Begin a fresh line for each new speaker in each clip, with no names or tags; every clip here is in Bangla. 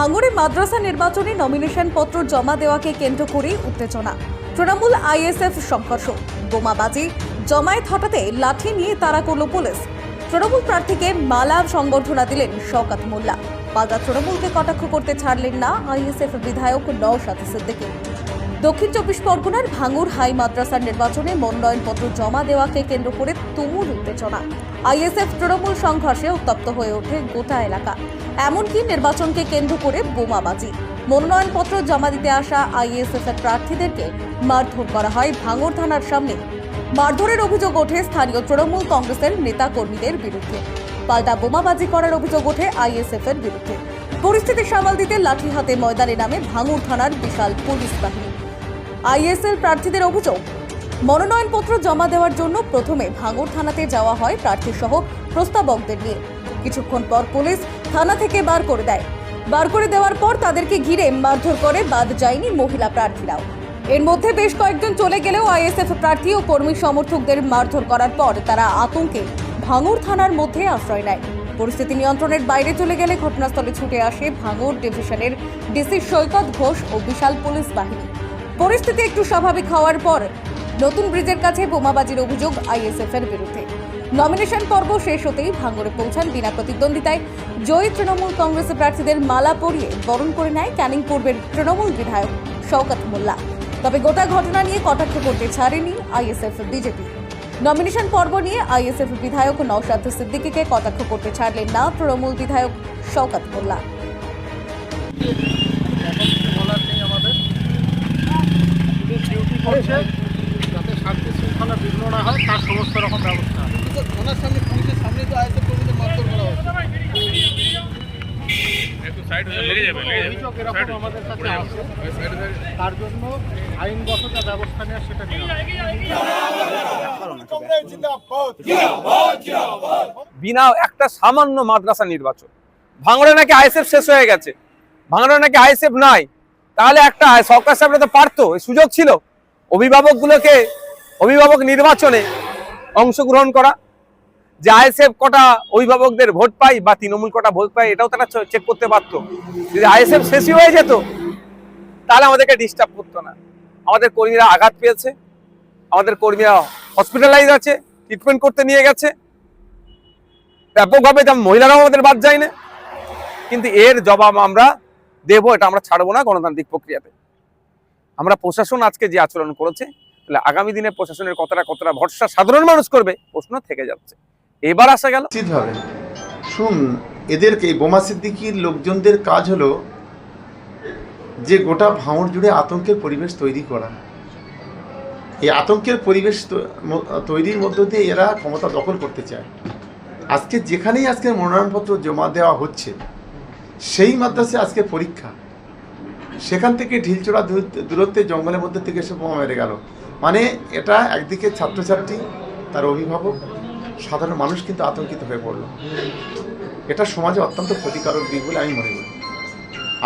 ভাঙড়ে মাদ্রাসা নির্বাচনে নমিনেশন পত্র জমা দেওয়াকে কেন্দ্র করে উত্তেজনা। তৃণমূল আইএসএফ সংঘর্ষ। বোমাবাজি, জমায়েত হটাতে লাঠি নিয়ে তাড়া করল পুলিশ। তৃণমূল প্রার্থীকে মালা সংবর্ধনা দিলেন শওকাত মোল্লা। পাল্টা তৃণমূলকে কটাক্ষ করতে ছাড়লেন না আইএসএফ বিধায়ক নওশাদ সিদ্দিকী। দক্ষিণ চব্বিশ পরগনার ভাঙুর হাই মাদ্রাসার নির্বাচনে মনোনয়নপত্র জমা দেওয়াকে কেন্দ্র করে তুমুল উত্তেজনা। আইএসএফ তৃণমূল সংঘর্ষে উত্তপ্ত হয়ে ওঠে গোটা এলাকা। এমনকি নির্বাচনকে কেন্দ্র করে বোমাবাজি। মনোনয়নপত্র জমা দিতে আসা আইএসএফ এর প্রার্থীদেরকে মারধর করা হয় ভাঙর থানার সামনে। মারধরের অভিযোগ ওঠে স্থানীয় তৃণমূল কংগ্রেসের নেতা কর্মীদের বিরুদ্ধে। পাল্টা বোমাবাজি করার অভিযোগ ওঠে আইএসএফ এর বিরুদ্ধে। পরিস্থিতি সামাল দিতে লাঠি হাতে ময়দানে নামে ভাঙুর থানার বিশাল পুলিশ বাহিনী। আইএসএল প্রার্থীদের অভিযোগ, মনোনয়নপত্র জমা দেওয়ার জন্য প্রথমে ভাঙড় থানাতে যাওয়া হয় প্রার্থী সহ প্রস্তাবকদের নিয়ে। কিছুক্ষণ পর পুলিশ থানা থেকে বার করে দেয়। বার করে দেওয়ার পর তাদেরকে ঘিরে মারধর করে বাদ যায়নি মহিলা প্রার্থীরাও। এর মধ্যে বেশ কয়েকজন চলে গেলেও আইএসএফ প্রার্থী ও কর্মী সমর্থকদের মারধর করার পর তারা আতঙ্কে ভাঙুর থানার মধ্যে আশ্রয় নেয়। পরিস্থিতি নিয়ন্ত্রণের বাইরে চলে গেলে ঘটনাস্থলে ছুটে আসে ভাঙুর ডিভিশনের ডিসি সৈকত ঘোষ ও বিশাল পুলিশ বাহিনী। পরিস্থিতি একটু স্বাভাবিক হওয়ার পর নতুন ব্রিজের কাছে বোমাবাজির অভিযোগ আইএসএফ এর বিরুদ্ধে। নমিনেশন পর্ব শেষ হতেই ভাঙড়ে পৌঁছান বিনা প্রতিদ্বন্দ্বিতায়। জয়ী তৃণমূল কংগ্রেসের প্রার্থীদের মালা পরিয়ে বরণ করে নেয় ক্যানিং পূর্বের তৃণমূল বিধায়ক শওকত মোল্লা। তবে গোটা ঘটনা নিয়ে কটাক্ষ করতে ছাড়েনি আইএসএফ, বিজেপি। নমিনেশন পর্ব নিয়ে আইএসএফ বিধায়ক নওশাদ সিদ্দিকীকে কটাক্ষ করতে ছাড়লেন না তৃণমূল বিধায়ক শওকত মোল্লা।
যাতে শান্তি শৃঙ্খলা বিঘ্ন না হয়, তার সমস্ত রকম ব্যবস্থা আছে।
থানার সামনে পুলিশের সামনে তো আইসে কর্মীদের মারধর করা হচ্ছে।
অভিযোগ এরকম আমাদের কাছে আছে। তার জন্য আইনগত যা ব্যবস্থা নেওয়া সেটা
বিনা একটা সামান্য মাদ্রাসা নির্বাচন। ভাঙড়ে নাকি আইএসএফ শেষ হয়ে গেছে। ভাঙড়ে নাকি আইএসএফ নাই। তাহলে একটা সরকার সাহেবরা তো পারতো সুযোগ ছিল। অভিভাবকগুলোকে অভিভাবক নির্বাচনে অংশগ্রহণ করা। যে আইএসএফ কটা অভিভাবকদের ভোট পাই বা তৃণমূল কটা ভোট পাই এটাও তারা চেক করতে পারতো। যদি আইএসএফ শেষই হয়ে যেত, তাহলে আমাদেরকে ডিস্টার্ব করতো না। আমাদের কর্মীরা আঘাত পেয়েছে, আমাদের কর্মীরা হসপিটালাইজ আছে ট্রিটমেন্ট করতে নিয়ে গেছে। ব্যাপকভাবে যেমন মহিলারাও আমাদের বাদ যায় না কিন্তু এর জবাব আমরা দেবো, এটা আমরা ছাড়বো না গণতান্ত্রিক প্রক্রিয়াতে। আমরা প্রশাসন আজকে যে আচরণ করেছে, তাহলে আগামী দিনে প্রশাসনের কতটা কতটা ভরসা সাধারণ মানুষ করবে, প্রশ্ন থেকে যাচ্ছে। এবার আসা গেল।
নিশ্চিতভাবে শুন, এদেরকে বোমা সিদ্দিকির লোকজনদের কাজ হলো যে গোটা ভাঙড় জুড়ে আতঙ্কের পরিবেশ তৈরি করা। এই আতঙ্কের পরিবেশ তৈরির মধ্য দিয়ে এরা ক্ষমতা দখল করতে চায়। আজকে যেখানেই আজকে মনোনয়নপত্র জমা দেওয়া হচ্ছে, সেই মাদ্রাসে আজকে পরীক্ষা। সেখান থেকে ঢিলচোড়া দূর- দূরত্বে জঙ্গলের মধ্যে থেকে এসে বোমা মেরে গেল। মানে এটা একদিকে ছাত্রছাত্রী, তার অভিভাবক সাধারণ মানুষ কিন্তু আতঙ্কিত হয়ে পড়ল। এটা সমাজে অত্যন্ত ক্ষতিকারক দিক বলে আমি মনে করি।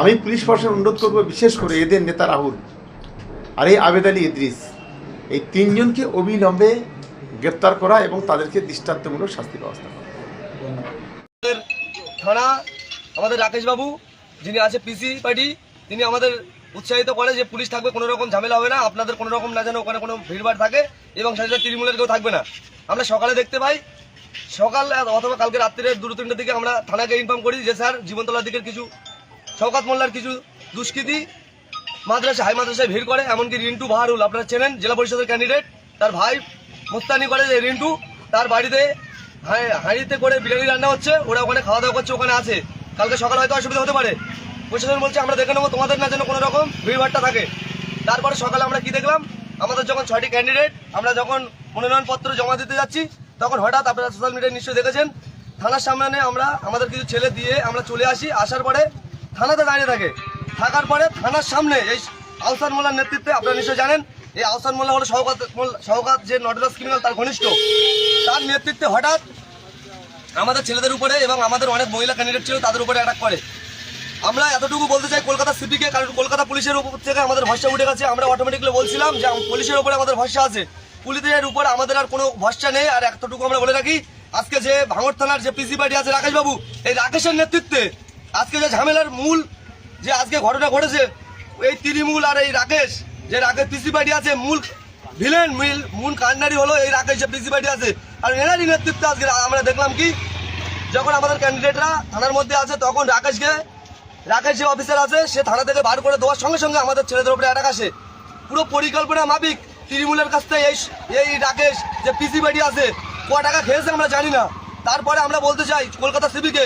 আমি পুলিশ প্রশাসন অনুরোধ করব বিশেষ করে এদের নেতা রাহুল আর এই আবেদ আলী ইদ্রিস। এই তিনজনকে অবিলম্বে গ্রেপ্তার করা এবং তাদেরকে দৃষ্টান্তমূলক শাস্তি ব্যবস্থা করা।
আমাদের রাকেশবাবু, যিনি আছে পিসি পার্টি তিনি আমাদের উৎসাহিত করে যে পুলিশ থাকবে, কোনো রকম ঝামেলা হবে না। আপনাদের কোনো রকম না যেন ওখানে কোনো ভিড়ভাড় থাকে এবং সাথে তৃণমূলের কেউ থাকবে না। আমরা সকালে দেখতে পাই, সকাল অথবা কালকে রাত্রে দুটো তিনটের দিকে আমরা থানাকে ইনফর্ম করি যে, স্যার জীবনতলার দিকের কিছু শওকাত মোল্লার কিছু দুষ্কৃতী মাদ্রাসা, হাই মাদ্রাসায় ভিড় করে। এমনকি রিন্টু বাহারুল, আপনারা চেনেন, জেলা পরিষদের ক্যান্ডিডেট তার ভাই মোস্তানি করে যে রিন্টু। তার বাড়িতে হাঁড়িতে করে বিরিয়ানি রান্না হচ্ছে। ওরা ওখানে খাওয়া দাওয়া করছে, ওখানে আছে। কালকে সকাল হয়তো অসুবিধা হতে পারে। প্রশাসন বলছে, আমরা দেখে নেব, তোমাদের না যেন কোনো রকম ভিড়ভাড়টা থাকে। তারপরে সকালে আমরা কি দেখলাম? আমাদের যখন ছয়টি ক্যান্ডিডেট আমরা যখন মনোনয়নপত্র জমা দিতে যাচ্ছি, তখন হঠাৎ আপনারা সোশ্যাল মিডিয়ায় নিশ্চয়ই দেখেছেন, থানার সামনে আমরা আমাদের কিছু ছেলে দিয়ে আমরা চলে আসি, আসার পরে থানাতে দাঁড়িয়ে থাকে। থাকার পরে থানার সামনে এই আহসান মোল্লার নেতৃত্বে আপনারা নিশ্চয়ই জানেন, এই আহসান মোল্লা হলো সহকাত সহকাত যে নটরাজ ক্রিমিনাল তার ঘনিষ্ঠ। তার নেতৃত্বে হঠাৎ আমাদের ছেলেদের উপরে এবং আমাদের অনেক মহিলা ক্যান্ডিডেট ছিল, তাদের উপরে অ্যাটাক করে। আমরা এতটুকু বলতে চাই, কলকাতা সিটিকে কারণ কলকাতা পুলিশের উপর থেকে আমাদের ভরসা উঠে গেছে। আমরা অটোমেটিকলি বলছিলাম যে পুলিশের উপরে আমাদের ভরসা আছে। পুলিশের উপর আমাদের আর কোনো ভরসা নেই। আর এতটুকু আমরা বলে রাখি, আজকে যে ভাঙড় থানার যে পিসি পার্টি আছে রাকেশ বাবু, এই রাকেশের নেতৃত্বে আজকে যে ঝামেলার মূল যে আজকে ঘটনা ঘটেছে, এই তৃণমূল আর এই রাকেশ, যে রাকেশ পিসি পার্টি আছে, মূল ভিলেন মিল, মূল কান্ডারি হলো এই রাকেশ যে পিসি পার্টি আছে। আর এনারই নেতৃত্বে আজকে আমরা দেখলাম কি, যখন আমাদের ক্যান্ডিডেটরা থানার মধ্যে আছে, তখন রাকেশকে রাকেশ যে অফিসার আছে, সে থানা থেকে বার করে দেওয়ার সঙ্গে সঙ্গে আমাদের ছেলেদের উপরে অ্যাটাক আসে। পুরো পরিকল্পনা মাফিক, তৃণমূলের কাছ থেকে এই এই রাকেশ, যে পিসি বাড়ি আছে, ক টাকা খেয়েছে আমরা জানি না। তারপরে আমরা বলতে চাই কলকাতা সিভিকে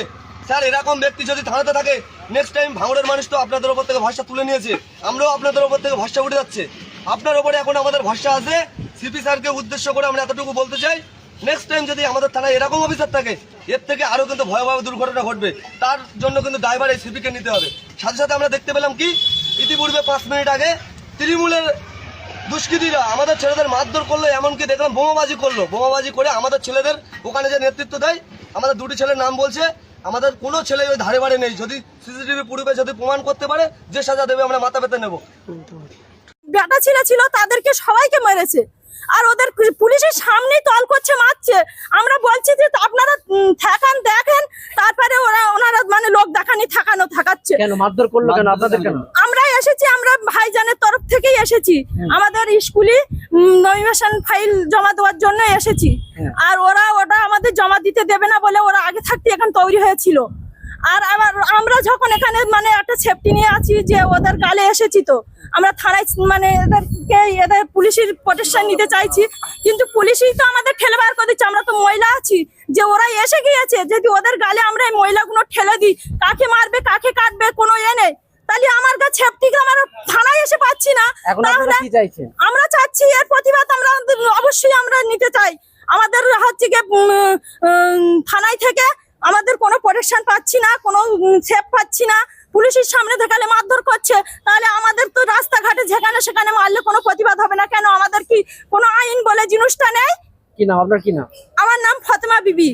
স্যার, এরকম ব্যক্তি যদি থানাতে থাকে নেক্সট টাইম ভাঙড়ের মানুষ তো আপনাদের ওপর থেকে ভরসা তুলে নিয়েছে। আমরাও আপনাদের ওপর থেকে ভরসা উঠে যাচ্ছে। আপনার ওপরে এখন আমাদের ভরসা আছে। সিপি স্যারকে উদ্দেশ্য করে আমরা এতটুকু বলতে চাই নেক্সট টাইম যদি আমাদের থানায় এরকম অফিসার থাকে এর থেকে আরও কিন্তু ভয়াবহ দুর্ঘটনা ঘটবে। তার জন্য কিন্তু ড্রাইভার এই সিপিকে নিতে হবে। সাথে সাথে আমরা দেখতে পেলাম কি, ইতিপূর্বে পাঁচ মিনিট আগে তৃণমূলের দুষ্কৃতীরা আমাদের ছেলেদের মারধর করল, এমনকি দেখলাম বোমাবাজি করল। বোমাবাজি করে আমাদের ছেলেদের ওখানে যে নেতৃত্ব দেয়, আমাদের দুটি ছেলের নাম বলছে, আমাদের কোনো ছেলে ওই ধারে বাড়ি নেই। যদি সিসিটিভি পূর্বে যদি প্রমাণ করতে পারে, যে সাজা দেবে, আমরা মাথা পেতে নেব।
বেটা ছেলে ছিল, তাদেরকে সবাইকে মেরেছে। আর ওদের পুলিশের সামনেই তল করছে মারছে। আমরা বলছি যে আপনারা থাকান দেখেন। তারপরে ওরা ওনারা মানে লোক দেখানি থাকানো থাকাচ্ছে।
কেন মারধর করল কেন? আপনাদের কেন?
আমরা এসেছি আমরা ভাইজানের তরফ থেকেই এসেছি। আমাদের স্কুলে নমিনেশন ফাইল জমা দেওয়ার জন্য এসেছি। আর ওরা ওটা আমাদের জমা দিতে দেবে না বলে ওরা আগে থাকতে এখন তৈরি হয়েছিল। আর আবার আমরা যখন এখানে মানে একটা সেফটি নিয়ে আছি যে ওদের গালে এসেছি তো আমরা থানায় মানে এদেরকে এদের পুলিশের প্রোটেকশন নিতে চাইছি। কিন্তু পুলিশই তো আমাদের ঠেলে বার করে দিচ্ছে আমরা তো মহিলা আছি। যে ওরা এসে গিয়েছে যদি ওদের গালে আমরা এই মহিলাগুলো ঠেলে দিই কাকে মারবে কাকে কাটবে কোনো এ নেই। তাহলে আমার কাছে সেফটিকে আমরা থানায় এসে পাচ্ছি না। তাহলে আমরা চাচ্ছি এর প্রতিবাদ আমরা অবশ্যই আমরা নিতে চাই। আমাদের হচ্ছে গিয়ে থানায় থেকে আমাদের প্রোটেকশন পাচ্ছি না কোনো সেফ পাচ্ছি না। পুলিশের সামনে দেখালে মারধর করছে তাহলে আমাদের তো রাস্তাঘাটে যেখানে সেখানে মারলে কোনো প্রতিবাদ হবে না। কেন? আমাদের কি কোনো আইন বলে জিনিসটা নেই?
কি নাম? আপনার কি নাম?
আমার নাম ফাতেমা বিবি।